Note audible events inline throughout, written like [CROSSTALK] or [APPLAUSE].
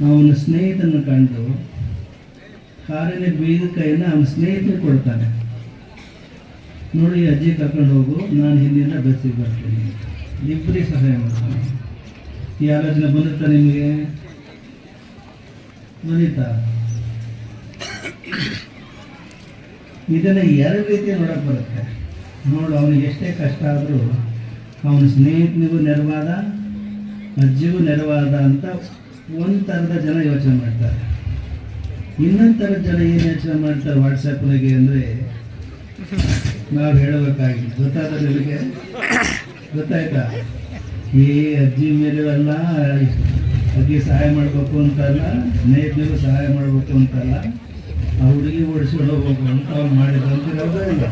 ಅವನ ಸ್ನೇಹಿತನ ಕಂಡು ಕಾರಿನ ಬೀದ ಕೈಯನ್ನು ಅವನ ಸ್ನೇಹಿತರು ಕೊಡ್ತಾನೆ. ನೋಡಿ, ಅಜ್ಜಿ ಕರ್ಕೊಂಡು ಹೋಗು, ನಾನು ಹಿಂದಿನ ಬಸ್ಸಿಗೆ ಬರ್ತೀನಿ. ಇಬ್ಬರಿಗೆ ಸಹಾಯ ಮಾಡ್ತಾನೆ. ಈ ಆಲೋಚನೆ ಬಂದಿರ್ತಾ ನಿಮಗೆ? ಬಂದಿತ್ತಾ? ಇದನ್ನು ಎರಡು ರೀತಿ ನೋಡಕ್ಕೆ ಬರುತ್ತೆ. ನೋಡು, ಅವನಿಗೆ ಎಷ್ಟೇ ಕಷ್ಟ ಆದರೂ ಅವನ ಸ್ನೇಹಿತನಿಗೂ ನೆರವಾದ, ಅಜ್ಜಿಗೂ ನೆರವಾದ ಅಂತ ಒಂದು ಥರದ ಜನ ಯೋಚನೆ ಮಾಡ್ತಾರೆ. ಇನ್ನೊಂದು ಥರದ ಜನ ಏನು ಯೋಚನೆ ಮಾಡ್ತಾರೆ ವಾಟ್ಸಪ್ನಾಗೆ ಅಂದರೆ ನಾವು ಹೇಳಬೇಕಾಗಿಲ್ಲ. ಗೊತ್ತಾದ ನಿಮಗೆ? ಗೊತ್ತಾಯ್ತಾ? ಈ ಅಜ್ಜಿ ಮೇಲೆ ಅಲ್ಲ, ಅಜ್ಜಿ ಸಹಾಯ ಮಾಡಬೇಕು ಅಂತಲ್ಲ ಸ್ನೇಹಿತರಿಗೂ ಸಹಾಯ ಮಾಡಬೇಕು ಅಂತಲ್ಲ, ಆ ಹುಡುಗಿ ಓಡಿಸ್ಕೊಂಡು ಹೋಗ್ಬೇಕು ಅಂತ ಅವ್ರು ಮಾಡಿದಂತ ಇಲ್ಲ.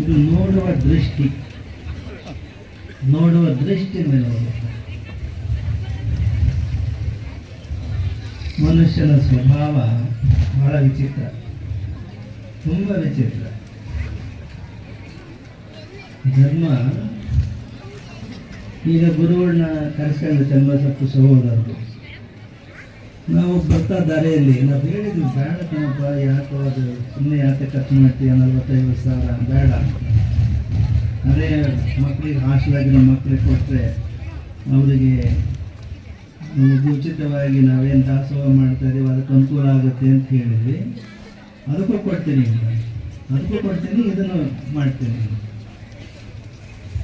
ಇದು ನೋಡುವ ದೃಷ್ಟಿ. ನೋಡುವ ದೃಷ್ಟಿ ಮೇಲೆ ಹೋಗುತ್ತೆ. ಮನುಷ್ಯನ ಸ್ವಭಾವ ಬಹಳ ವಿಚಿತ್ರ, ತುಂಬ ವಿಚಿತ್ರ. ಧರ್ಮ, ಈಗ ಗುರುಗಳನ್ನ ಕರೆಸ್ಕೊಂಡು ಚನ್ನಬಸಪ್ಪ ಸಹೋದರರು ನಾವು ಬರ್ತಾ ದಾರಿಯಲ್ಲಿ, ನಾವು ಹೇಳಿದ್ವಿ ಬೇಡ ಕಣಪ್ಪ, ಯಾಕೋ ಅದು ಸುಮ್ಮನೆ ಯಾಕೆ ಖರ್ಚು ಮಾಡ್ತೀಯ, ನಲ್ವತ್ತೈದು ಸಾವಿರ, ಬೇಡ. ಅದೇ ಮಕ್ಕಳಿಗೆ ಹಾಸ್ಟೆಲಾಗಿರೋ ಮಕ್ಕಳಿಗೆ ಕೊಟ್ಟರೆ ಅವರಿಗೆ ಉಚಿತವಾಗಿ ನಾವೇನು ದಾಸೋಹ ಮಾಡ್ತಾ ಇದೀವಿ ಅದಕ್ಕೆ ಅನುಕೂಲ ಆಗುತ್ತೆ ಅಂತ ಹೇಳಿದ್ವಿ. ಅದಕ್ಕೂ ಕೊಡ್ತೀನಿ. ಅದಕ್ಕೂ ಕೊಡ್ತೀನಿ, ಇದನ್ನು ಮಾಡ್ತೀನಿ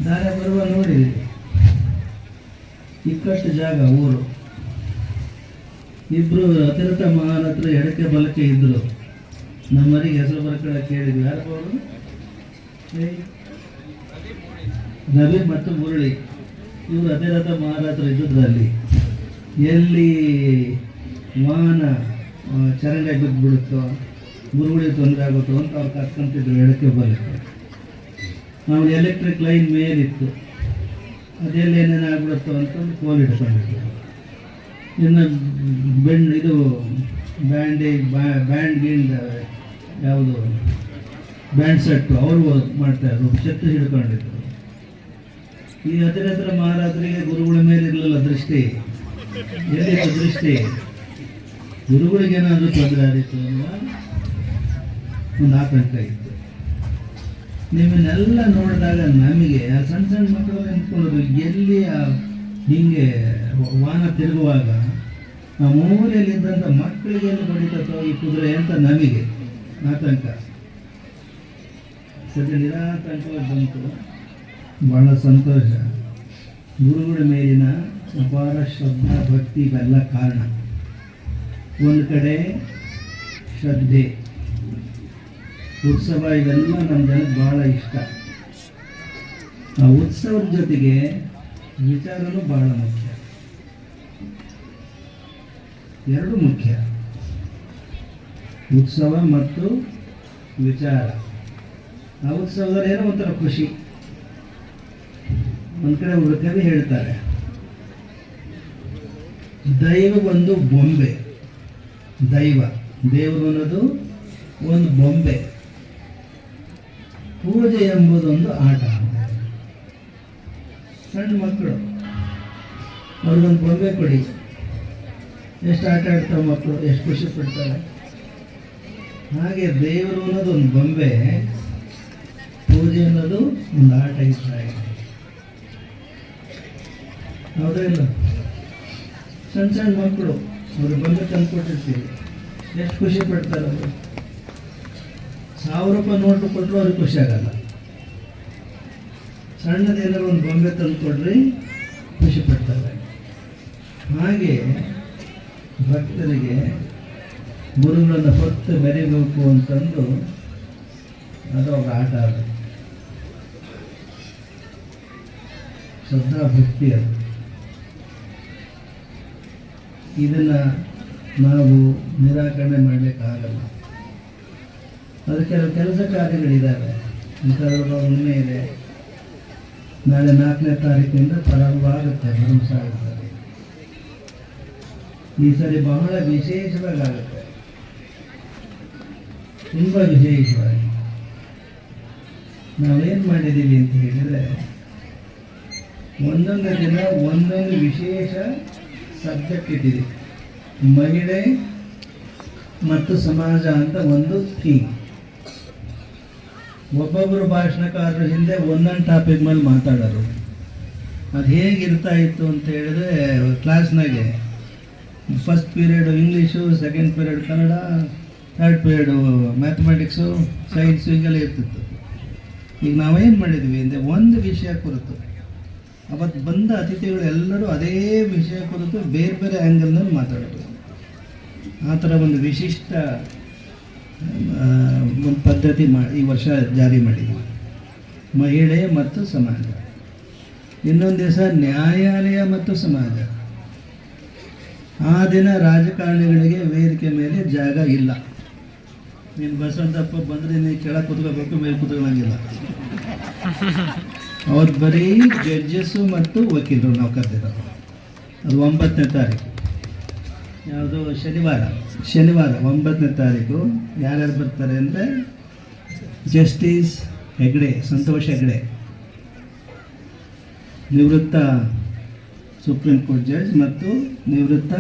ದಾರ ಬರುವ ನೋಡಿ. ಇಕ್ಕಷ್ಟು ಜಾಗ, ಊರು. ಇಬ್ಬರು ಅತಿರಥ ಮಹಾನ್ ಹತ್ರ ಎಡಕ್ಕೆ ಬಲಕ್ಕೆ ಇದ್ದರು ನಮ್ಮರಿಗೆ ಹೆಸರು ಬರ್ಕಡೆ ಕೇಳಿದ್ವಿ ಯಾರು ಅವರು? ಮತ್ತು ಮುರಳಿ. ಇವರು ಅತಿರಥ ಹತ್ರ ಇದ್ದುದ್ರಲ್ಲಿ ಎಲ್ಲಿ ವಾಹನ ಆ, ಬಿದ್ದು ಬಿಡುತ್ತೋ ಗುರುಗಳಿಗೆ ತೊಂದರೆ ಆಗುತ್ತೋ ಅಂತ ಅವ್ರು ಕರ್ಕೊಂತಿದ್ರು ಎಡಕ್ಕೆ ಬರುತ್ತೆ ನಾವು ಎಲೆಕ್ಟ್ರಿಕ್ ಲೈನ್ ಮೇಲಿತ್ತು. ಅದೆಲ್ಲ ಏನೇನು ಆಗ್ಬಿಡುತ್ತೋ ಅಂತಂದು ಕೋಲ್ ಹಿಡ್ಕೊಂಡಿದ್ರು ಇನ್ನು ಬೆಂಡ್ ಇದು ಬ್ಯಾಂಡೇಜ್ ಬ್ಯಾಂಡ್ ಗಿಂಡ್ ಯಾವುದು ಬ್ಯಾಂಡ್ ಸೆಟ್ಟು ಅವರು ಮಾಡ್ತಾ ಇದ್ರು ಛತ್ರಿ ಹಿಡ್ಕೊಂಡಿದ್ರು. ಈ ಹತ್ತಿರ ಹತ್ರ ಮಹಾರಾಜರಿಗೆ ಗುರುಗಳ ಮೇಲೆ ಇರಲಿಲ್ಲ ದೃಷ್ಟಿ. ಎಲ್ಲಿತ್ತು ದೃಷ್ಟಿ ಗುರುಗಳಿಗೆ ಏನಾದರೂ ತೊಂದರೆ ಆಗಿತ್ತು ಅನ್ನುವ ಒಂದು ಆತಂಕ ಇತ್ತು. ನಿಮ್ಮನ್ನೆಲ್ಲ ನೋಡಿದಾಗ ನಮಗೆ ಆ ಸಣ್ಣ ಸಣ್ಣ ಮಕ್ಕಳು ನಿಂತ್ಕೊಳ್ಳೋದು ಎಲ್ಲಿ ಆ ಹಿಂಗೆ ವಾಹನ ತಿರುಗುವಾಗ ಆ ಮೂಲೆಯಲ್ಲಿದ್ದಂಥ ಮಕ್ಕಳಿಗೆ ಎಲ್ಲಿ ಬಡಿತತ್ತೋ ಈ ಕುದುರೆ ಅಂತ ನಮಗೆ ಆತಂಕ. ಸದ್ಯ ನಿರಾತಂಕವಾಗಿ ಬಂತು. ಬಹಳ ಸಂತೋಷ. ಗುರುಗಳ ಮೇಲಿನ ಅಪಾರ ಶ್ರದ್ಧಾ ಭಕ್ತಿ ಇವೆಲ್ಲ ಕಾರಣ. ಒಂದು ಕಡೆ ಶ್ರದ್ಧೆ. ಉತ್ಸವ ಇವೆಲ್ಲ ನಮ್ಮ ಜನಕ್ಕೆ ಬಹಳ ಇಷ್ಟ. ಆ ಉತ್ಸವದ ಜೊತೆಗೆ ವಿಚಾರನೂ ಬಹಳ ಮುಖ್ಯ. ಎರಡು ಮುಖ್ಯ. ಉತ್ಸವ ಮತ್ತು ವಿಚಾರ. ಆ ಉತ್ಸವದಲ್ಲಿ ಏನೋ ಒಂಥರ ಖುಷಿ. ಒಂದು ಕಡೆ ಕವಿ ಹೇಳ್ತಾರೆ. ದೈವ ಒಂದು ಬೊಂಬೆ. ದೈವ. ದೇವರು ಅನ್ನೋದು ಒಂದು ಬೊಂಬೆ. ಪೂಜೆ ಎಂಬುದೊಂದು ಆಟ. ಸಣ್ಣ ಮಕ್ಕಳು. ಅವ್ರಿಗೊಂದು ಬೊಂಬೆ ಕೊಡಿ. ಎಷ್ಟು ಆಟ ಆಡ್ತಾವೆ ಮಕ್ಕಳು, ಎಷ್ಟು ಖುಷಿ ಪಡ್ತಾರೆ. ಹಾಗೆ ದೇವರು ಅನ್ನೋದು ಒಂದು ಬೊಂಬೆ, ಪೂಜೆ ಅನ್ನೋದು ಒಂದು ಆಟ ಇಷ್ಟ ಹೌದಾ ಇಲ್ಲ ಸಣ್ಣ ಸಣ್ಣ ಮಕ್ಕಳು ಅವ್ರಿಗೆ ಬಂದು ತಂದ್ಕೊಟ್ಟಿರ್ತೀವಿ ಎಷ್ಟು ಖುಷಿ ಪಡ್ತಾರೆ ಅವರು. ಸಾವಿರ ರೂಪಾಯಿ ನೋಟು ಕೊಟ್ಟರು ಅವ್ರಿಗೆ ಖುಷಿ ಆಗಲ್ಲ. ಸಣ್ಣದೇನಾದ್ರು ಒಂದು ಬೊಂಬೆ ತಂದು ಕೊಡ್ರಿ, ಖುಷಿ ಪಡ್ತಾರೆ. ಹಾಗೆ ಭಕ್ತರಿಗೆ ಗುರುಗಳನ್ನು ಹೊತ್ತು ಮೆರಿಬೇಕು ಅಂತಂದು ಅದು ಅವ್ರ ಆಟ ಅದು. ಶ್ರದ್ಧಾ ಭಕ್ತಿ ಅದು ಇದನ್ನು ನಾವು ನಿರಾಕರಣೆ ಮಾಡಲಿಕ್ಕಾಗಲ್ಲ. ಅದಕ್ಕೆ ಕೆಲವು ಕೆಲಸ ಕಾರ್ಯಗಳಿದ್ದಾವೆ ಇಂಥದ್ರ ಹುಣ್ಣಿಮೆ ಇದೆ ನಾಳೆ ನಾಲ್ಕನೇ ತಾರೀಕಿನಿಂದ ಪ್ರಾರಂಭವಾಗುತ್ತೆ ಧರ್ಮಸಾಗರದಲ್ಲಿ ಈ ಸರಿ ಬಹಳ ವಿಶೇಷವಾಗಿ ಆಗುತ್ತೆ ತುಂಬ ವಿಶೇಷವಾಗಿ. ನಾವೇನು ಮಾಡಿದ್ದೀವಿ ಅಂತ ಹೇಳಿದರೆ, ಒಂದೊಂದು ದಿನ ಒಂದೊಂದು ವಿಶೇಷ ಸಬ್ಜೆಕ್ಟ್ ಇಟ್ಟಿದೆ ಮಹಿಳೆ ಮತ್ತು ಸಮಾಜ ಅಂತ ಒಂದು ಥೀಮ್ ಒಬ್ಬೊಬ್ಬರು ಭಾಷಣಕಾರರು ಹಿಂದೆ ಒಂದೊಂದು ಟಾಪಿಕ್ ಮೇಲೆ ಮಾತಾಡೋರು. ಅದು ಹೇಗಿರ್ತಾ ಇತ್ತು ಅಂತ ಹೇಳಿದ್ರೆ ಕ್ಲಾಸ್ನಾಗೆ first period English second period Kannada third period mathematics science ಹಿಂಗೆಲ್ಲ ಇರ್ತಿತ್ತು. ಈಗ ನಾವೇನು ಮಾಡಿದ್ವಿ ಅಂದರೆ, ಒಂದು ವಿಷಯ ಕುರಿತು. ಅವತ್ತು ಬಂದ ಅತಿಥಿಗಳು ಎಲ್ಲರೂ ಅದೇ ವಿಷಯ ಕುರಿತು ಬೇರೆ ಬೇರೆ ಆ್ಯಂಗಲ್ನಲ್ಲಿ ಮಾತಾಡೋದು. ಆ ಥರ ಒಂದು ವಿಶಿಷ್ಟ ಒಂದು ಪದ್ಧತಿ ಮಾ, ಈ ವರ್ಷ ಜಾರಿ ಮಾಡಿದ್ವಿ. ಮಹಿಳೆ ಮತ್ತು ಸಮಾಜ. ಇನ್ನೊಂದು ದಿವಸ ನ್ಯಾಯಾಲಯ ಮತ್ತು ಸಮಾಜ. ಆ ದಿನ ರಾಜಕಾರಣಿಗಳಿಗೆ ವೇದಿಕೆ ಮೇಲೆ ಜಾಗ ಇಲ್ಲ. ನೀನು ಬಸವಂತಪ್ಪ ಬಂದರೆ ನೀನು ಕೆಳಗೆ ಕುತ್ಕೋಬೇಕು, ಮೇಲೆ ಕೂತ್ಕೊಳ್ಳಂಗಿಲ್ಲ ಅವತ್ತು ಬರೀ ಜಡ್ಜಸ್ಸು ಮತ್ತು ವಕೀಲರು ನಾವು ಅದು ಒಂಬತ್ತನೇ ತಾರೀಕು. ಯಾವುದು? ಶನಿವಾರ. ಶನಿವಾರ, ಒಂಬತ್ತನೇ ತಾರೀಕು. ಯಾರ್ಯಾರು ಬರ್ತಾರೆ ಅಂದರೆ ಜಸ್ಟಿಸ್ ಹೆಗ್ಡೆ, ಸಂತೋಷ್ ಹೆಗ್ಡೆ. ನಿವೃತ್ತ ಸುಪ್ರೀಂ ಕೋರ್ಟ್ ಜಡ್ಜ್ ಮತ್ತು ನಿವೃತ್ತ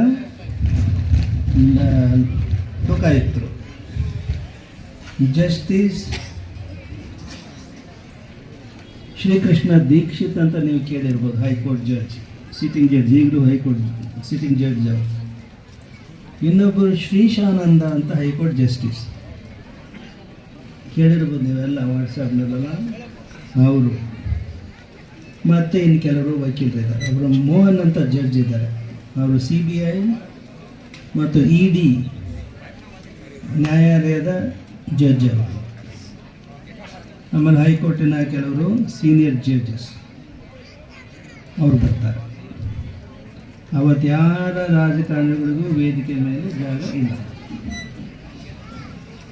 ಲೋಕಾಯುಕ್ತರು. ಜಸ್ಟಿಸ್ ಶ್ರೀಕೃಷ್ಣ ದೀಕ್ಷಿತ್ ಅಂತ ನೀವು ಕೇಳಿರ್ಬೋದು high court judge sitting judge ಈಗಲೂ ಹೈಕೋರ್ಟ್ ಸಿಟ್ಟಿಂಗ್ ಜಡ್ಜ್ ಅವರು ಇನ್ನೊಬ್ಬರು ಶ್ರೀಶಾನಂದ ಅಂತ ಹೈಕೋರ್ಟ್ ಜಸ್ಟಿಸ್. ಕೇಳಿರ್ಬೋದು ನೀವೆಲ್ಲ ವಾಟ್ಸಪ್ನಲ್ಲೆಲ್ಲ? ಅವರು. ಮತ್ತು ಇನ್ನು ಕೆಲವರು ವಕೀಲರು ಇದ್ದಾರೆ ಅವರು ಮೋಹನ್ ಅಂತ ಜಡ್ಜ್ ಇದ್ದಾರೆ. ಅವರು ಸಿ ಬಿ ಐ ಮತ್ತು ಇ ಡಿ ನ್ಯಾಯಾಲಯದ ಜಡ್ಜ್ ಅವರು. ಆಮೇಲೆ ಹೈಕೋರ್ಟಿನ ಕೆಲವರು ಸೀನಿಯರ್ ಜಡ್ಜಸ್. ಅವರು ಬರ್ತಾರೆ. ಅವತ್ತು ಯಾರ ರಾಜಕಾರಣಿಗಳಿಗೂ ವೇದಿಕೆ ಮೇಲೆ ಜಾಗ ಇಲ್ಲ.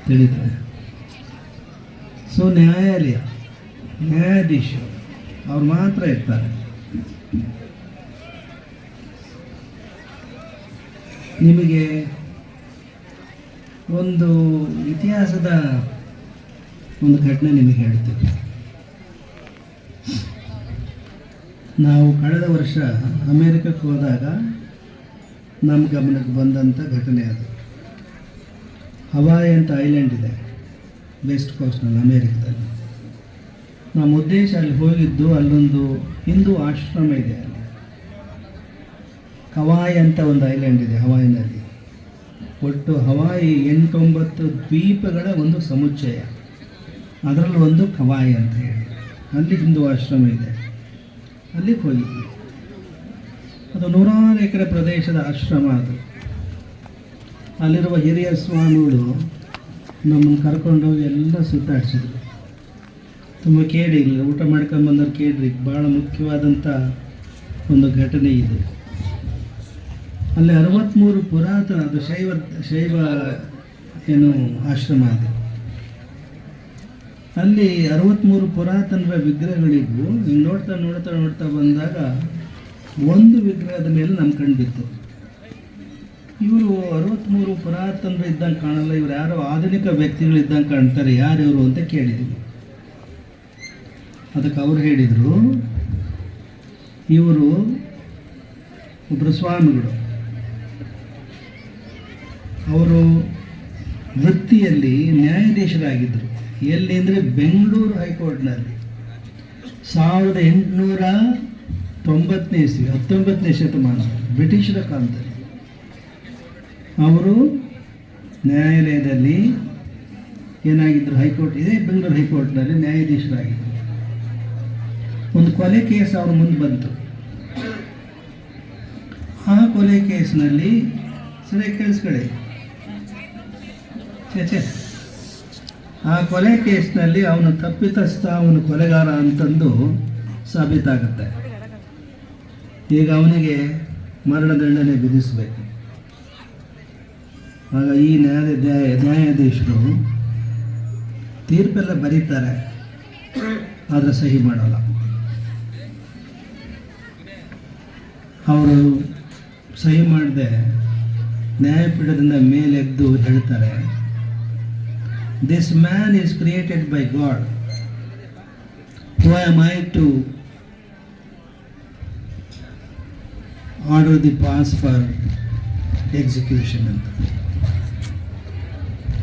ತಿಳಿತಾರೆ ಸೊ, ನ್ಯಾಯಾಲಯ, ನ್ಯಾಯಾಧೀಶರು, ಅವ್ರು ಮಾತ್ರ ಇರ್ತಾರೆ. ನಿಮಗೆ ಒಂದು ಇತಿಹಾಸದ ಒಂದು ಘಟನೆ ನಿಮಗೆ ಹೇಳ್ತೀನಿ. ನಾವು ಕಳೆದ ವರ್ಷ ಅಮೇರಿಕಕ್ಕೆ ಹೋದಾಗ ನಮ್ಮ ಗಮನಕ್ಕೆ ಬಂದಂಥ ಘಟನೆ ಅದು. ಹವಾಯಿ ಅಂತ ಐಲ್ಯಾಂಡ್ ಇದೆ, ವೆಸ್ಟ್ ಕೋಸ್ಟ್ನಲ್ಲಿ, ಅಮೇರಿಕದಲ್ಲಿ. ನಮ್ಮ ಉದ್ದೇಶ ಅಲ್ಲಿ ಹೋಗಿದ್ದು ಅಲ್ಲೊಂದು ಹಿಂದೂ ಆಶ್ರಮ ಇದೆ ಅಲ್ಲಿ. ಹವಾಯಿ ಅಂತ ಒಂದು ಐಲ್ಯಾಂಡ್ ಇದೆ ಹವಾಯಿನಲ್ಲಿ. ಒಟ್ಟು ಹವಾಯಿ ಎಂಟೊಂಬತ್ತು ದ್ವೀಪಗಳ ಒಂದು ಸಮುಚ್ಚಯ. ಅದರಲ್ಲಿ ಒಂದು ಕವಾಯಿ ಅಂತ ಹೇಳಿ. ಅಲ್ಲಿ ಹಿಂದೂ ಆಶ್ರಮ ಇದೆ. ಅಲ್ಲಿಗೆ ಹೋಗಿದ್ವಿ ಅದು ನೂರಾರು ಎಕರೆ ಪ್ರದೇಶದ ಆಶ್ರಮ ಅದು. ಅಲ್ಲಿರುವ ಹಿರಿಯ ಸ್ವಾಮಿಗಳು ನಮ್ಮನ್ನು ಕರ್ಕೊಂಡೋಗಿ ಎಲ್ಲ ಸುತ್ತಾಡಿಸಿದ್ರು. ತುಂಬ ಕೇಳಿ ಇಲ್ಲ. ಊಟ ಮಾಡ್ಕೊಂಡು ಬಂದವ್ರು ಕೇಳ್ರಿ. ಭಾಳ ಮುಖ್ಯವಾದಂಥ ಒಂದು ಘಟನೆ ಇದೆ. ಅಲ್ಲಿ ಅರವತ್ತ್ಮೂರು ಪುರಾತನ ಅದು ಶೈವ ಶೈವ ಏನು ಆಶ್ರಮ ಅದು. ಅಲ್ಲಿ ಅರವತ್ತ್ಮೂರು ಪುರಾತನರ ವಿಗ್ರಹಗಳಿದ್ವು. ಹಿಂಗೆ ನೋಡ್ತಾ ನೋಡ್ತಾ ನೋಡ್ತಾ ಬಂದಾಗ ಒಂದು ವಿಗ್ರಹದ ಮೇಲೆ ನಮ್ಮ ಕಣ್ಣು ಬಿತ್ತು. ಇವರು ಅರವತ್ತ್ಮೂರು ಪುರಾತನ ಇದ್ದಂಗೆ ಕಾಣಲ್ಲ, ಇವ್ರು ಯಾರು ಆಧುನಿಕ ವ್ಯಕ್ತಿಗಳು ಇದ್ದಂಗೆ ಕಾಣ್ತಾರೆ ಯಾರು ಇವರು ಅಂತ ಕೇಳಿದ್ವಿ. ಅದಕ್ಕೆ ಅವ್ರು ಹೇಳಿದರು, ಇವರು ಒಬ್ಬರು ಸ್ವಾಮಿಗಳು. ಅವರು ವೃತ್ತಿಯಲ್ಲಿ ನ್ಯಾಯಾಧೀಶರಾಗಿದ್ದರು. ಎಲ್ಲಿ ಅಂದರೆ ಬೆಂಗಳೂರು ಹೈಕೋರ್ಟ್ನಲ್ಲಿ. ಸಾವಿರದ ಎಂಟುನೂರ ತೊಂಬತ್ತನೇ ಇಸ್ವಿ, ಹತ್ತೊಂಬತ್ತನೇ ಶತಮಾನ, ಬ್ರಿಟಿಷರ ಕಾಲದಲ್ಲಿ. ಅವರು ನ್ಯಾಯಾಲಯದಲ್ಲಿ ಏನಾಗಿದ್ದರು ಹೈಕೋರ್ಟ್, ಇದೇ ಬೆಂಗಳೂರು ಹೈಕೋರ್ಟ್ನಲ್ಲಿ ನ್ಯಾಯಾಧೀಶರಾಗಿದ್ದರು ಒಂದು ಕೊಲೆ ಕೇಸ್ ಅವ್ರ ಮುಂದೆ ಬಂತು. ಆ ಕೊಲೆ ಕೇಸ್ನಲ್ಲಿ ಸರಿ ಕೇಳಿಸ್ಕೊಳ್ಳಿ. ಚೇಚೆ ಆ ಕೊಲೆ ಕೇಸ್ನಲ್ಲಿ ಅವನು ತಪ್ಪಿತಸ್ಥ ಅವನು ಕೊಲೆಗಾರ ಅಂತಂದು ಸಾಬೀತಾಗುತ್ತೆ. ಈಗ ಅವನಿಗೆ ಮರಣದಂಡನೆ ವಿಧಿಸಬೇಕು. ಆಗ ಈ ನ್ಯಾಯ ನ್ಯಾಯ ನ್ಯಾಯಾಧೀಶರು ತೀರ್ಪೆಲ್ಲ ಬರೀತಾರೆ, ಆದರೆ ಸಹಿ ಮಾಡಲ್ಲ. ಅವರು ಸಹಿ ಮಾಡದೆ ನ್ಯಾಯಪೀಠದಿಂದ ಮೇಲೆದ್ದು ಹೇಳ್ತಾರೆ this man is created by God Who am I to order the pass for execution ಅಂತ?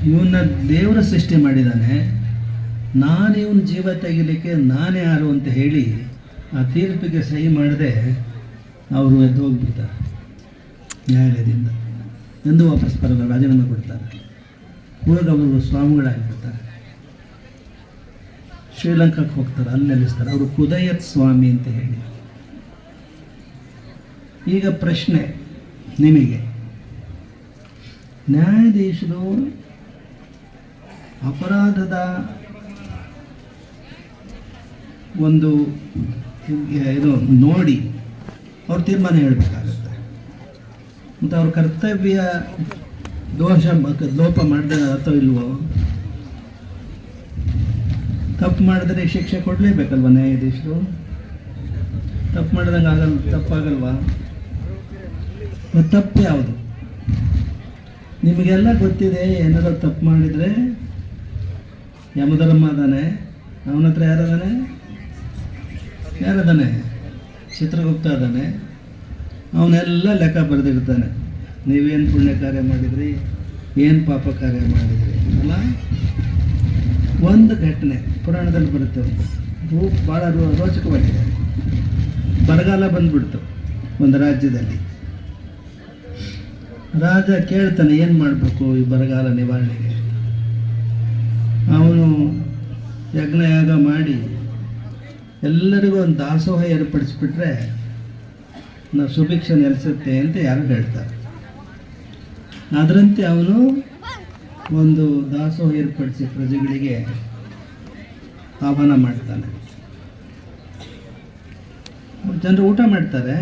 ಇವನ್ನ ದೇವರ ಸೃಷ್ಟಿ ಮಾಡಿದ್ದಾನೆ ನಾನು ಜೀವ ತೆಗಿಲಿಕ್ಕೆ ನಾನೇ ಯಾರು ಅಂತ ಹೇಳಿ ಆ ತೀರ್ಪಿಗೆ ಸಹಿ ಮಾಡದೆ ಅವರು ಎದ್ದು ಹೋಗ್ಬಿಡ್ತಾರೆ. ನ್ಯಾಯಾಲಯದಿಂದ. ಎಂದು ವಾಪಸ್ ಬರಲ್ಲ ರಾಜೀನಾಮೆ ಕೊಡ್ತಾರೆ. ಹೋಗಿ ಅವರು ಸ್ವಾಮಿಗಳಾಗಿರ್ತಾರೆ. ಶ್ರೀಲಂಕಾಕ್ಕೆ ಹೋಗ್ತಾರೆ, ಅಲ್ಲಿ ನೆಲೆಸ್ತಾರೆ. ಅವರು ಕುದಯತ್ ಸ್ವಾಮಿ ಅಂತ ಹೇಳಿ. ಈಗ ಪ್ರಶ್ನೆ ನಿಮಗೆ. ನ್ಯಾಯಾಧೀಶರು ಅಪರಾಧದ ಒಂದು ಇದು ನೋಡಿ, ಅವ್ರು ತೀರ್ಮಾನ ಹೇಳಬೇಕಾಗುತ್ತೆ. ಮತ್ತು ಅವ್ರ ಕರ್ತವ್ಯ ದೋಷ ಲೋಪ ಮಾಡಿದ ಅಥವಾ ಇಲ್ವೋ? ತಪ್ಪು ಮಾಡಿದ್ರೆ ಶಿಕ್ಷೆ ಕೊಡಲೇಬೇಕಲ್ವ ನ್ಯಾಯಾಧೀಶರು? ತಪ್ಪು ಮಾಡಿದಂಗೆ ಆಗಲ್ಲ ತಪ್ಪಾಗಲ್ವಾ? ತಪ್ಪು ಯಾವುದು? ನಿಮಗೆಲ್ಲ ಗೊತ್ತಿದೆ, ಏನಾದ್ರು ತಪ್ಪು ಮಾಡಿದರೆ? ಯಮಧರ್ಮ ಅದಾನೆ, ಅವನ ಹತ್ರ ಯಾರದಾನೆ ಯಾರದಾನೆ ಚಿತ್ರಗುಪ್ತ ಅದಾನೆ. ಅವನೆಲ್ಲ ಲೆಕ್ಕ ಬರೆದಿರ್ತಾನೆ ನೀವೇನು ಪುಣ್ಯ ಕಾರ್ಯ ಮಾಡಿದ್ರಿ? ಏನು ಪಾಪ ಕಾರ್ಯ ಮಾಡಿದ್ರಿ? ಅಲ್ಲ, ಒಂದು ಘಟನೆ ಪುರಾಣದಲ್ಲಿ ಬರುತ್ತೆ ಅದು ಭಾಳ ರೋ- ರೋಚಕವಾಗಿದೆ. ಬರಗಾಲ ಬಂದ್ಬಿಡ್ತು ಒಂದು ರಾಜ್ಯದಲ್ಲಿ. ರಾಜ ಕೇಳ್ತಾನೆ, ಏನು ಮಾಡಬೇಕು ಈ ಬರಗಾಲ ನಿವಾರಣೆಗೆ? ಅವನು ಯಜ್ಞಯಾಗ ಮಾಡಿ ಎಲ್ಲರಿಗೂ ಒಂದು ದಾಸೋಹ ಏರ್ಪಡಿಸ್ಬಿಟ್ರೆ ನಾವು ಸುಭಿಕ್ಷೆ ನೆಲೆಸುತ್ತೆ ಅಂತ ಯಾರು ಹೇಳ್ತಾರೆ. ಅದರಂತೆ ಅವನು ಒಂದು ದಾಸೋಹ ಏರ್ಪಡಿಸಿ ಪ್ರಜೆಗಳಿಗೆ ಆಹ್ವಾನ ಮಾಡ್ತಾನೆ. ಜನರು ಊಟ ಮಾಡ್ತಾರೆ.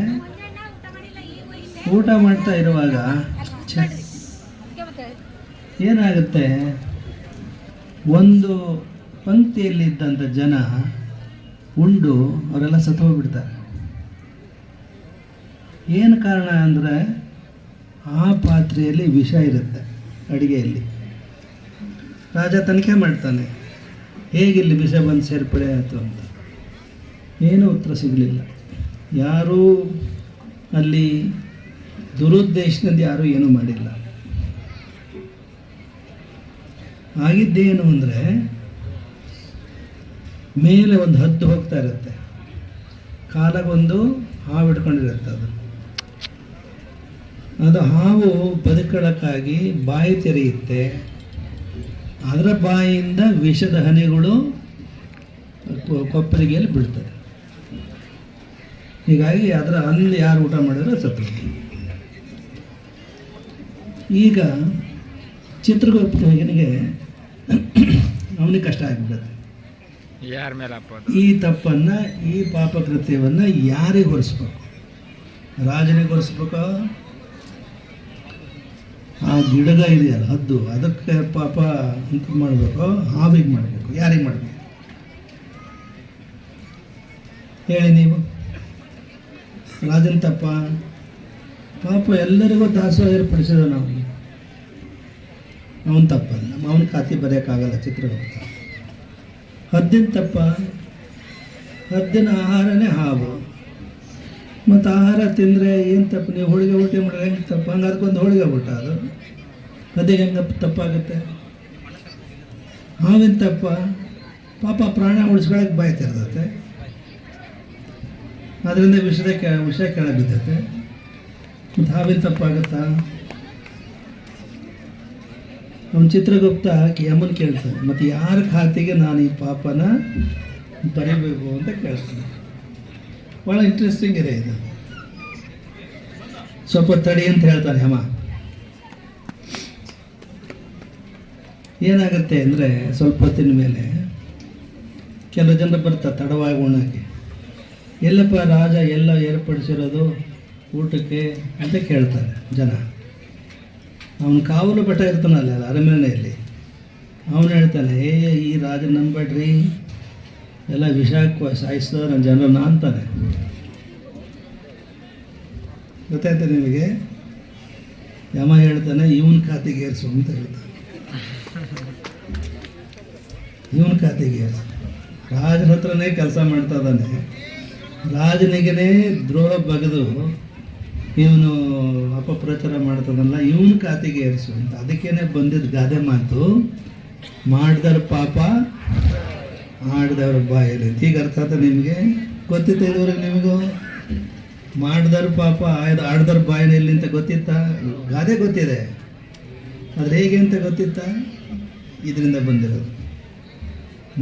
ಊಟ ಮಾಡ್ತಾ ಇರುವಾಗ ಏನಾಗುತ್ತೆ? ಒಂದು ಪಂಕ್ತಿಯಲ್ಲಿದ್ದಂಥ ಜನ ಉಂಡು, ಅವರೆಲ್ಲ ಸತ್ತು ಹೋಗ್ಬಿಡ್ತಾರೆ ಏನು ಕಾರಣ ಅಂದರೆ ಆ ಪಾತ್ರೆಯಲ್ಲಿ ವಿಷ ಇರುತ್ತೆ ಅಡುಗೆಯಲ್ಲಿ. ರಾಜ ತನಿಖೆ ಮಾಡ್ತಾನೆ. ಹೇಗಿಲ್ಲಿ ವಿಷ ಬಂದು ಸೇರ್ಪಡೆ ಆಯಿತು ಅಂತ. ಏನೂ ಉತ್ತರ ಸಿಗಲಿಲ್ಲ. ಯಾರೂ ಅಲ್ಲಿ ದುರುದ್ದೇಶದಿಂದ ಯಾರೂ ಏನೂ ಮಾಡಿಲ್ಲ. ಆಗಿದ್ದೇನು ಅಂದರೆ ಮೇಲೆ ಒಂದು ಹದ್ದು ಹೋಗ್ತಾ ಇರುತ್ತೆ. ಕಾಲಾಗೊಂದು ಹಾವು ಹಿಡ್ಕೊಂಡಿರುತ್ತೆ ಅದು. ಅದು ಹಾವು ಬದುಕಳಕ್ಕಾಗಿ ಬಾಯಿ ತೆರೆಯುತ್ತೆ. ಅದರ ಬಾಯಿಯಿಂದ ವಿಷದ ಹನಿಗಳು ಕೊಪ್ಪರಿಗೆಯಲ್ಲಿ ಬೀಳ್ತದೆ. ಹೀಗಾಗಿ ಅದರ ಅಲ್ಲಿ ಯಾರು ಊಟ ಮಾಡಿದ್ರೆ ಸತ್ತು ಈಗ ಚಿತ್ರಗುಪ್ತನಿಗೆ ಅವನಿಗೆ ಕಷ್ಟ ಆಗಿಬಿಡುತ್ತೆ. ಯಾರ ಮೇಲೆ ಈ ತಪ್ಪನ್ನು ಈ ಪಾಪಕೃತ್ಯವನ್ನು ಯಾರಿಗೆ ಹೊರಿಸ್ಬೇಕು? ರಾಜನಿಗೆ ಹೊರಿಸ್ಬೇಕೋ? ಆ ಗಿಡದ ಇದೆಯಲ್ಲ ಹದ್ದು. ಅದಕ್ಕೆ ಪಾಪ ಅಂತ ಮಾಡಬೇಕು? ಹಾವಿಗೆ ಮಾಡಬೇಕು. ಯಾರಿಗೆ ಮಾಡಬೇಕು? ಹೇಳಿ ನೀವು. ರಾಜನ್ ತಪ್ಪ ಪಾಪ ಎಲ್ಲರಿಗೂ ದಾಸೋಹ ಏರ್ಪಡಿಸಿದ ನಾವು. ಅವನ ತಪ್ಪಲ್ಲ. ಅವನ ಖಾತೆ ಬರೆಯೋಕ್ಕಾಗಲ್ಲ ಚಿತ್ರದುರ್ಗ ಹದ್ದಿನ ತಪ್ಪ. ಹದ್ದಿನ ಆಹಾರನೇ ಹಾವು. ಮತ್ತು ಆಹಾರ ತಿಂದರೆ ಏನು ತಪ್ಪು? ನೀವು ಹೋಳಿಗೆ ಊಟ ಮಾಡಿದ್ರೆ ಹೆಂಗೆ ತಪ್ಪು? ಹಂಗೆ ಅದಕ್ಕೊಂದು ಹೋಳಿಗೆ ಊಟ ಅದು. ಅದೇ ಹೆಂಗೆ ತಪ್ಪಾಗುತ್ತೆ? ಹಾವಿನ ತಪ್ಪ? ಪಾಪ ಪ್ರಾಣ ಉಳಿಸ್ಕೊಳಕ್ಕೆ ಬಾಯಿ ತೆರೆದತ್ತೆ. ಅದರಿಂದ ವಿಷದ ಕೆ ವಿಷ ಕೆಳ ಬಿದ್ದತ್ತೆ ಮತ್ತು ಹಾವಿನ ತಪ್ಪಾಗುತ್ತಾ? ಅವನು ಚಿತ್ರಗುಪ್ತ ಯಮನ್ ಕೇಳ್ತಾನೆ. ಮತ್ತು ಯಾರ ಖಾತೆಗೆ ನಾನು ಈ ಪಾಪನ ಬರೀಬೇಕು ಅಂತ ಕೇಳ್ತಾನೆ. ಭಾಳ ಇಂಟ್ರೆಸ್ಟಿಂಗ್ ಇದೆ ಇದು. ಸ್ವಲ್ಪ ತಡಿ ಅಂತ ಹೇಳ್ತಾನೆ ಹೇಮ. ಏನಾಗುತ್ತೆ ಅಂದರೆ ಸ್ವಲ್ಪ ಹೊತ್ತಿನ ಮೇಲೆ ಕೆಲವು ಜನ ಬರ್ತಾರೆ ತಡವಾಗಿ ಉಣ್ಣಕ್ಕೆ. ಎಲ್ಲಪ್ಪ ರಾಜ ಎಲ್ಲ ಏರ್ಪಡಿಸಿರೋದು ಊಟಕ್ಕೆ ಅಂತ ಕೇಳ್ತಾರೆ ಜನ. ಅವನು ಕಾವಲು ಬೆಟ್ಟ ಇರ್ತಾನಲ್ಲ ಅರಮನೆಯಲ್ಲಿ. ಅವನು ಹೇಳ್ತಾನೆ, ಏ, ಈ ರಾಜ ನಂಬೇಡ್ರಿ ಎಲ್ಲ ವಿಷಾಕ್ಕ ಸಾಯಿಸ್ತದ ನನ್ನ ಜನರನ್ನ ಅಂತಾನೆ ಗೊತ್ತಾಯ್ತಾ ನಿಮಗೆ? ಯಮ ಹೇಳ್ತಾನೆ, ಇವನ್ ಖಾತೆಗೆ ಏರ್ಸು ಅಂತ ಹೇಳ್ತಾನೆ. ಇವನ್ ಖಾತೆಗೆ ಏರ್ಸು. ರಾಜನ ಹತ್ರನೇ ಕೆಲಸ ಮಾಡ್ತಾ ಇದ್ದಾನೆ. ರಾಜನಿಗೆ ದ್ರೋಹ ಬಗೆದು ಇವನು ಅಪಪ್ರಚಾರ ಮಾಡ್ತದಲ್ಲ ಇವನ್ ಖಾತೆಗೆ ಏರಿಸು ಅಂತ. ಅದಕ್ಕೇನೆ ಬಂದಿದ್ದ ಗಾದೆ ಮಾತು, ಮಾಡಿದ್ರ ಪಾಪ ಆಡ್ದವ್ರ ಬಾಯಲ್ಲಿ. ಈಗ ಅರ್ಥ ಆತ ನಿಮಗೆ? ಗೊತ್ತಿತ್ತ ಇದುವರೆಗೆ ನಿಮಗೂ? ಮಾಡಿದವ್ರ ಪಾಪ, ಆಯ್ದು, ಆಡ್ದವ್ರ ಬಾಯಲ್ಲಿ ಅಂತ ಗೊತ್ತಿತ್ತಾ? ಗಾದೆ ಗೊತ್ತಿದೆ. ಆದರೆ ಹೇಗೆ ಅಂತ ಗೊತ್ತಿತ್ತಾ? ಇದರಿಂದ ಬಂದಿರೋದು.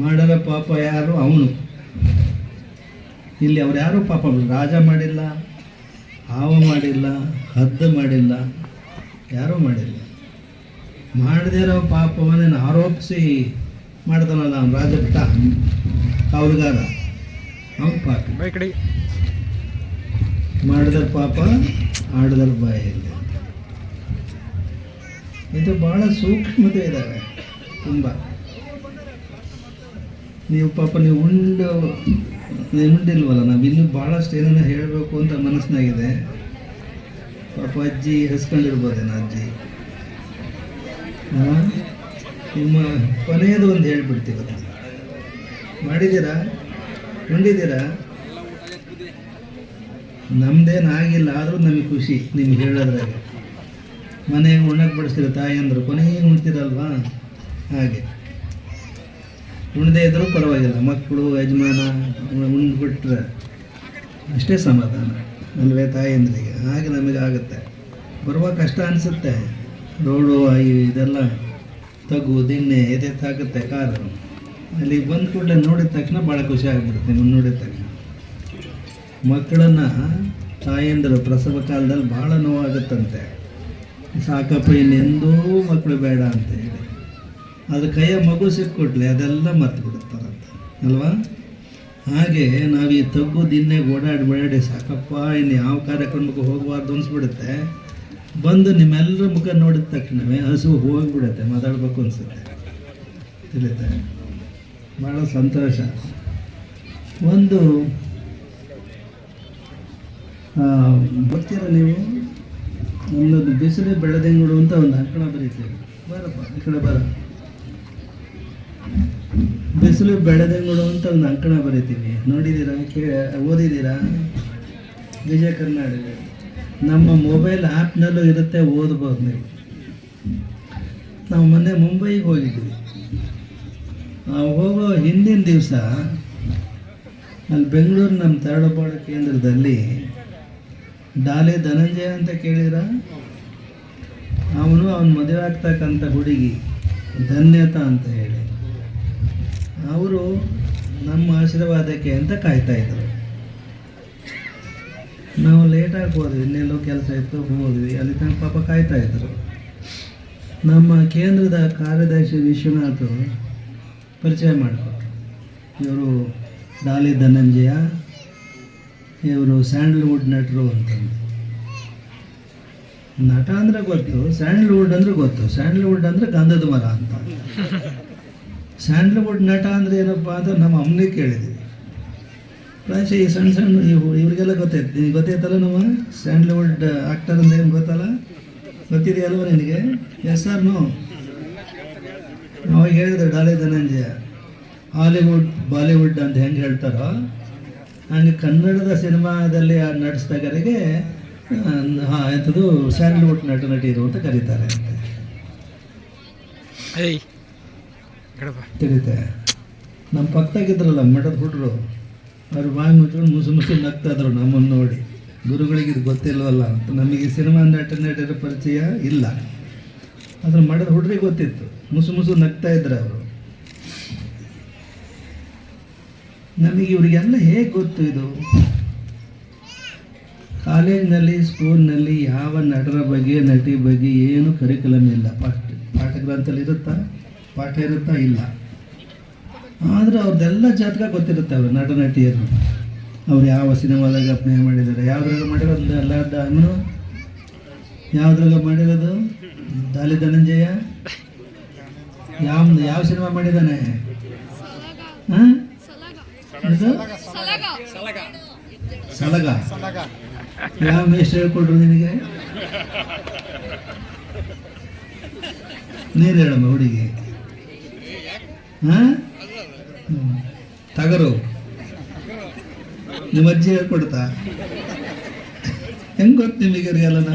ಮಾಡರ ಪಾಪ ಯಾರು? ಅವನು. ಇಲ್ಲಿ ಅವ್ರು ಯಾರು ಪಾಪ? ರಾಜ ಮಾಡಿಲ್ಲ, ಹಾವ ಮಾಡಿಲ್ಲ, ಹದ್ದು ಮಾಡಿಲ್ಲ, ಯಾರೂ ಮಾಡಿಲ್ಲ. ಮಾಡದಿರೋ ಪಾಪವನ್ನೇನು ಆರೋಪಿಸಿ ಮಾಡ್ತಾನಲ್ಲ ನಾನು ರಾಜ ಬಿಟ್ಟ ಕಾವಲುಗಾರ. ಅವನು ಪಾಪ. ಬೈ ಕಡೆ. ಮಾಡಿದ ಪಾಪ ಆಡದರ ಬಾಯಲ್ಲಿ ಇದು ಬಹಳ ಸೂಕ್ಷ್ಮತೆ ಇದ್ದಾವೆ ತುಂಬ. ನೀವು ಪಾಪ ನೀವು ಉಂಡು ನೀವು ಉಂಡಿಲ್ವಲ್ಲ ನಾವು ಇನ್ನೂ ಭಾಳಷ್ಟು ಏನನ್ನ ಹೇಳಬೇಕು ಅಂತ ಮನಸ್ಸಿನಾಗಿದೆ. ಪಾಪ ಅಜ್ಜಿ ಹೆಸ್ಕೊಂಡಿರ್ಬೋದೇನೋ ಅಜ್ಜಿ? ಆ? ನಿಮ್ಮ ಕೊನೆಯದು ಒಂದು ಹೇಳ್ಬಿಡ್ತೀವಲ್ಲ ಮಾಡಿದ್ದೀರಾ? ಉಂಡಿದ್ದೀರಾ ನಮ್ದೇನು ಆಗಿಲ್ಲ, ಆದರೂ ನಮಗೆ ಖುಷಿ ನಿಮ್ಗೆ ಹೇಳೋದ್ರಾಗ ಮನೆಗೆ ಉಣ್ಣಕ್ಕೆ ಬಡಿಸ್ತೀರ ತಾಯಿ ಅಂದರು, ಕೊನೆಗೆ ಉಣ್ತೀರಲ್ವಾ? ಹಾಗೆ. ಉಣ್ದೇ ಇದ್ರೂ ಪರವಾಗಿಲ್ಲ, ಮಕ್ಕಳು, ಯಜಮಾನ ಉಂಡ್ಬಿಟ್ರೆ ಅಷ್ಟೇ ಸಮಾಧಾನ, ಅಲ್ವೇ ತಾಯಂದ್ರಿಗೆ ಹಾಗೆ ನಮಗೆ ಆಗುತ್ತೆ ಬರುವ ಕಷ್ಟ ಅನಿಸುತ್ತೆ. ರೋಡು ಇದೆಲ್ಲ. ತಗ್ಗು ಎದೆ ತಾಗುತ್ತೆ ಕಾರು ಅಲ್ಲಿ ಬಂದ ಕೂಡಲೇ ನೋಡಿದ ತಕ್ಷಣ ಭಾಳ ಖುಷಿ ಆಗ್ಬಿಡುತ್ತೆ ನಿಮ್ಮನ್ನು ನೋಡಿದ ತಕ್ಷಣ. ಮಕ್ಕಳನ್ನು ತಾಯಂದಿರು ಪ್ರಸವ ಕಾಲದಲ್ಲಿ ಭಾಳ ನೋವಾಗುತ್ತಂತೆ. ಸಾಕಪ್ಪ, ಇನ್ನೆಂದೂ ಮಕ್ಕಳು ಬೇಡ ಅಂತ ಹೇಳಿ. ಅದು ಕೈಯ ಮಗು ಸಿಕ್ಕೊಟ್ಲೆ ಅದೆಲ್ಲ ಮರ್ತು ಬಿಡುತ್ತಾರಂತ. ಅಲ್ವಾ? ಹಾಗೆ ನಾವು ಈ ತಗ್ಗು ದಿನ್ನೆಗೆ ಓಡಾಡಿ ಓಡಾಡಿ ಸಾಕಪ್ಪ ಇನ್ನು ಯಾವ ಕಾರ್ಯಕ್ರಮಕ್ಕೂ ಹೋಗಬಾರ್ದು ಅನ್ಸ್ಬಿಡುತ್ತೆ. ಬಂದು ನಿಮ್ಮೆಲ್ಲರ ಮುಖ ನೋಡಿದ ತಕ್ಷಣವೇ ಹಸು ಹೋಗ್ಬಿಡುತ್ತೆ, ಮಾತಾಡ್ಬೇಕು ಅನ್ಸುತ್ತೆ. ತಿಳಿಯುತ್ತೆ? ಭಾಳ ಸಂತೋಷ. ಒಂದು ಬರ್ತೀರ ನೀವು? ಒಂದು ಬಿಸಿಲು ಬೆಳೆದಂಗುಡು ಅಂತ ಒಂದು ಅಂಕಣ ಬರೀತೀವಿ. ಬರಪ್ಪ, ಈ ಕಡೆ ಬರ. ಬಿಸಿಲು ಬೆಳೆದಂಗುಡು ಅಂತ ಒಂದು ಅಂಕಣ ಬರೀತೀವಿ. ನೋಡಿದ್ದೀರಾ? ಕೇ ಓದಿದ್ದೀರಾ? ವಿಜಯ ಕರ್ನಾಟಕ. ನಮ್ಮ ಮೊಬೈಲ್ ಆ್ಯಪ್ನಲ್ಲೂ ಇರುತ್ತೆ, ಓದ್ಬೋದು ನೀವು. ನಾವು ಮೊನ್ನೆ ಮುಂಬೈಗೆ ಹೋಗಿದ್ವಿ. ಆ ಹೋಗೋ ಹಿಂದಿನ ದಿವಸ, ಅಲ್ಲಿ ಬೆಂಗಳೂರು ನಮ್ಮ ತರಳಪಾಡ ಕೇಂದ್ರದಲ್ಲಿ ಡಾಲೆ ಧನಂಜಯ ಅಂತ ಕೇಳಿರ ಅವನು ಅವನು ಮದುವೆ ಆಗ್ತಕ್ಕಂಥ ಹುಡುಗಿ ಧನ್ಯತಾ ಅಂತ ಹೇಳಿ. ಅವರು ನಮ್ಮ ಆಶೀರ್ವಾದಕ್ಕೆ ಅಂತ ಕಾಯ್ತಾ ಇದ್ರು. ನಾವು ಲೇಟಾಗಿ ಹೋದ್ವಿ, ಇನ್ನೆಲ್ಲೋ ಕೆಲಸ ಇತ್ತು, ಹೋದ್ವಿ. ಅಲ್ಲಿ ತನಕ ಪಾಪ ಕಾಯ್ತಾ ಇದ್ರು. ನಮ್ಮ ಕೇಂದ್ರದ ಕಾರ್ಯದರ್ಶಿ ವಿಶ್ವನಾಥ್ ಪರಿಚಯ ಮಾಡಿಕೊಟ್ರು. ಇವರು ಡಾಲಿ ಧನಂಜಯ, ಇವರು ಸ್ಯಾಂಡಲ್ವುಡ್ ನಟರು ಅಂತಂದು ನಟ ಅಂದರೆ ಗೊತ್ತು, ಸ್ಯಾಂಡಲ್ವುಡ್ ಅಂದರೆ ಗೊತ್ತು, ಸ್ಯಾಂಡಲ್ವುಡ್ ಅಂದರೆ ಗಂಧದ ಮರ ಅಂತ. ಸ್ಯಾಂಡಲ್ವುಡ್ ನಟ ಅಂದರೆ ಏನಪ್ಪ ಅಂತ ನಮ್ಮ ಅಮ್ಮನೇ ಕೇಳಿದ್ವಿ. ಈ ಸಣ್ಣ ಸಣ್ಣ ಇವು ಇವರಿಗೆಲ್ಲ ಗೊತ್ತೈತೆ ನಿನಗೆ ಗೊತ್ತೈತಲ್ಲ ನಮ್ಮ ಸ್ಯಾಂಡಲ್ವುಡ್ ಆಕ್ಟರ್ ಅಂದ್ರೆ ಏನು ಗೊತ್ತಲ್ಲ? ಗೊತ್ತಿದೆಯಲ್ವ ನಿನಗೆ? ಎಸ್ ಸರ್ ನೋ ಅವಾಗ ಹೇಳಿದ್ರೆ ಡಾಳೆ ಧನಂಜಯ. ಹಾಲಿವುಡ್ ಬಾಲಿವುಡ್ ಅಂತ ಹೆಂಗೆ ಹೇಳ್ತಾರೋ ಹಂಗೆ ಕನ್ನಡದ ಸಿನಿಮಾದಲ್ಲಿ ಆ ನಟಿಸಿದವರಿಗೆ ಹಾಂ ಎಂಥದ್ದು ಸ್ಯಾಂಡ್ಲ್ವುಡ್ ನಟ ನಟಿಯರು ಅಂತ ಕರೀತಾರೆ ತಿಳಿತೆ. ನಮ್ಮ ಪಕ್ಕದಾಗಿದ್ರಲ್ಲ ಮಠದ ಹುಡ್ರು. ಅವ್ರು ಬಾಯಿ ಮುಚ್ಕೊಂಡು ಮುಸು ಮುಸು ನಗ್ತಾಯಿದ್ರು ನಮ್ಮನ್ನು ನೋಡಿ. ಗುರುಗಳಿಗೆ ಇದು ಗೊತ್ತಿಲ್ವಲ್ಲ? ಅಂತ ನಮಗೆ ಸಿನಿಮಾ ನಟ ನಟರ ಪರಿಚಯ ಇಲ್ಲ. ಅದ್ರ ಮಾಡಿದ ಹುಡ್ರಿಗೆ ಗೊತ್ತಿತ್ತು. ಮುಸು ಮುಸು ನಗ್ತಾ ಇದ್ರು ಅವರು. ನಮಗೆ ಇವರಿಗೆಲ್ಲ ಹೇಗೆ ಗೊತ್ತು ಇದು? ಕಾಲೇಜ್ನಲ್ಲಿ, ಸ್ಕೂಲ್ನಲ್ಲಿ ಯಾವ ನಟರ ಬಗ್ಗೆ, ನಟಿ ಬಗ್ಗೆ ಏನು ಕರಿಕ್ಯುಲಮ್ ಇಲ್ಲ? ಪಾಠ ಪಾಠ ಗ್ರಂಥಲ್ಲಿ ಇರುತ್ತಾ? ಪಾಠ ಇರುತ್ತಾ? ಇಲ್ಲ. ಆದ್ರೆ ಅವ್ರದ್ದೆಲ್ಲ ಜಾತಕ ಗೊತ್ತಿರುತ್ತೆ ಅವರು ನಟ ನಟಿಯರು ಅವ್ರು ಯಾವ ಸಿನಿಮಾದಾಗ ಅಭಿನಯ ಮಾಡಿದ್ದಾರೆ, ಯಾವ್ದ್ರಾಗ ಮಾಡಿರೋದು ಎಲ್ಲ ಅವನು ಯಾವ್ದ್ರಾಗ ಮಾಡಿರೋದು? ದಾಲಿ ಧನಂಜಯ. ಯಾವ ಯಾವ ಸಿನಿಮಾ ಮಾಡಿದ್ದಾನೆ? ಹಾಂ? ಸಲಗ. ಯಾವ ಮೇಸ್ಟ್ ಹೇಳ್ಕೊಡ್ರು ನಿನಗೆ? ನೀರು ಹೇಳಮ್ಮ ಹುಡುಗಿ. ಹಾ. ತಗರು. ನಿಮ್ಮ ಅಜ್ಜಿ ಹೇಳ್ಕೊಡ್ತಾ ಹೆಂಗ್ ಗೊತ್ತು ನಿಮಗೆ ಇವ್ರಿಗೆಲ್ಲನ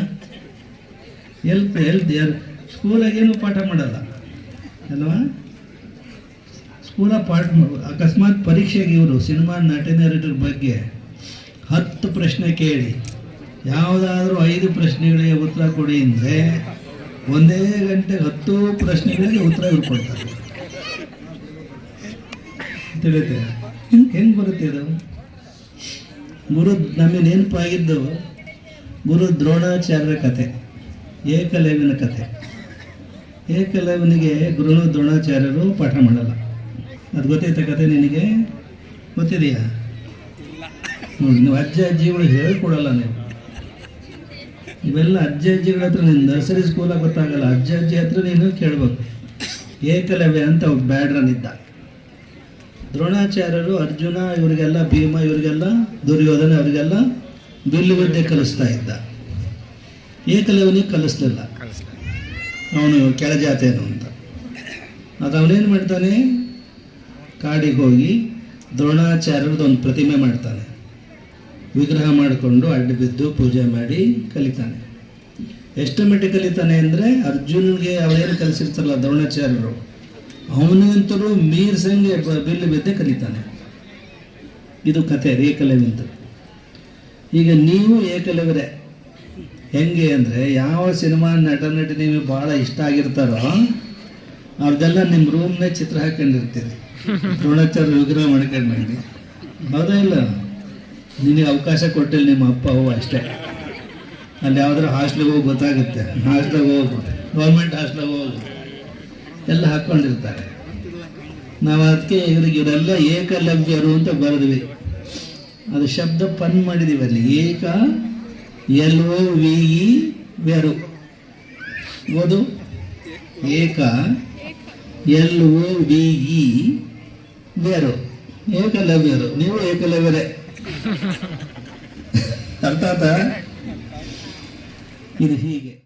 ಎಲ್ತ್ ಎಲ್ತ್ ಯಾರು ಸ್ಕೂಲಾಗೇನು ಪಾಠ ಮಾಡಲ್ಲ? ಅಲ್ವಾ? ಸ್ಕೂಲ ಪಾಠ ಅಕಸ್ಮಾತ್ ಪರೀಕ್ಷೆಗೆ ಇವರು, ಸಿನಿಮಾ ನಟನೆರಡರ ಬಗ್ಗೆ ಹತ್ತು ಪ್ರಶ್ನೆ ಕೇಳಿ. ಯಾವುದಾದ್ರೂ ಐದು ಪ್ರಶ್ನೆಗಳಿಗೆ ಉತ್ತರ ಕೊಡಿ ಅಂದರೆ ಒಂದೇ ಗಂಟೆಗೆ ಹತ್ತು ಪ್ರಶ್ನೆಗಳಿಗೆ ಉತ್ತರ ಇವ್ರು ಕೊಡ್ತಾರೆ. ತಿಳಿಯುತ್ತೆ ಹೆಂಗೆ ಬರುತ್ತೆ ಇದು? ಗುರು ನಮಗೆ ನೆನಪಾಗಿದ್ದು ಗುರು ದ್ರೋಣಾಚಾರ್ಯರ ಕತೆ ಏಕಲವ್ಯನ ಕತೆ. ಏಕಲವ್ಯನಿಗೆ ಗುರು ದ್ರೋಣಾಚಾರ್ಯರು ಪಾಠ ಮಾಡಲ್ಲ. ಅದು ಗೊತ್ತೈತೆ ಕತೆ ನಿನಗೆ? ಗೊತ್ತಿದೆಯಾ? ನೋಡಿ ನೀವು ಅಜ್ಜ ಅಜ್ಜಿಗಳು ಹೇಳ್ಕೊಡಲ್ಲ ನೀವು. ಇವೆಲ್ಲ ಅಜ್ಜ ಅಜ್ಜಿಗಳ ಹತ್ರ ನೀನು ನರ್ಸರಿ ಸ್ಕೂಲಾಗ ಗೊತ್ತಾಗಲ್ಲ. ಅಜ್ಜ ಅಜ್ಜಿ ಹತ್ರ ನೀನು ಕೇಳ್ಬೇಕು. ಏಕಲವ್ಯ ಅಂತ ಒಬ್ಬ ಬ್ಯಾಡ್ರನಿದ್ದ. ದ್ರೋಣಾಚಾರ್ಯರು, ಅರ್ಜುನ, ಇವರಿಗೆಲ್ಲ ಭೀಮ, ಇವರಿಗೆಲ್ಲ ದುರ್ಯೋಧನ ಅವರಿಗೆಲ್ಲ ಬಿಲ್ಲು ವಿದ್ಯೆ ಕಲಿಸ್ತಾ ಇದ್ದ. ಏಕಲವನಿಗೆ ಕಲಿಸ್ಲಿಲ್ಲ. ಅವನು ಕೆಳಜಾತೇನು ಅಂತ. ಅದು ಅವನೇನು ಮಾಡ್ತಾನೆ? ಕಾಡಿಗೆ ಹೋಗಿ ದ್ರೋಣಾಚಾರ್ಯರದ್ದು ಒಂದು ಪ್ರತಿಮೆ ಮಾಡ್ತಾನೆ. ವಿಗ್ರಹ ಮಾಡಿಕೊಂಡು ಅಡ್ಡ ಬಿದ್ದು ಪೂಜೆ ಮಾಡಿ ಕಲಿತಾನೆ. ಎಷ್ಟು ಮಟ್ಟಿಗೆ ಕಲಿತಾನೆ ಅಂದರೆ ಅರ್ಜುನ್ಗೆ ಅವರೇನು ಕಲಿಸಿರ್ತಾರಲ್ಲ ದ್ರೋಣಾಚಾರ್ಯರು ಅವನಿಗಂತಲೂ ಮೀರ್ ಸಂಗೆ ಬಿಲ್ಲು ಬೆದ್ದೆ ಕಲಿತಾನೆ. ಇದು ಕತೆ ಏಕಲವ್ಯಂತ ಈಗ ನೀವು ಏಕಲವ್ಯರೇ, ಹೆಂಗೆ ಅಂದರೆ ಯಾವ ಸಿನಿಮಾ ನಟ ನಟಿ ನಿಮಗೆ ಭಾಳ ಇಷ್ಟ ಆಗಿರ್ತಾರೋ ಅವ್ರದ್ದೆಲ್ಲ ನಿಮ್ಮ ರೂಮ್ನೇ ಚಿತ್ರ ಹಾಕೊಂಡಿರ್ತೀರಿ ದ್ರೋಣಾಚಾರ್ಯ ವಿಗ್ರಹ ಮಾಡ್ಕೊಂಡಂಗೆ ಹೌದಾ ಇಲ್ಲ? ನಿನಗೆ ಅವಕಾಶ ಕೊಟ್ಟಿಲ್ಲ ನಿಮ್ಮ ಅಪ್ಪ, ಅವ್ವ ಅಷ್ಟೇ. ಅಲ್ಲಿ ಯಾವ್ದಾರು ಹಾಸ್ಟ್ಲಿಗೆ ಹೋಗಿ ಗೊತ್ತಾಗುತ್ತೆ. ಹಾಸ್ಟ್ಲಾಗ ಹೋಗು. ಗೌರ್ಮೆಂಟ್ ಹಾಸ್ಟ್ಲಾಗ ಹೋಗು. ಎಲ್ಲ ಹಾಕ್ಕೊಂಡಿರ್ತಾರೆ ನಾವು ಅದಕ್ಕೆ ಇವರಿಗೆ ಇವರೆಲ್ಲ ಏಕಲವ್ಯರು ಅಂತ ಬರೆದ್ವಿ. ಅದು ಶಬ್ದ ಪನ್ ಮಾಡಿದೀವಿ ಅಲ್ಲಿ. ಏಕ ಎಲ್ ಒ ವಿ ಇ ವ್ಯರು. ಓದು. ಏಕ ಎಲ್ ಒ ವಿ ಇ ವ್ಯರು. ಏಕಲವ್ಯರು. ನೀವು ಏಕಲವ್ಯರೇ. [LAUGHS] ಅರ್ಥ ಆತಾ ಇದು ಹೀಗೆ.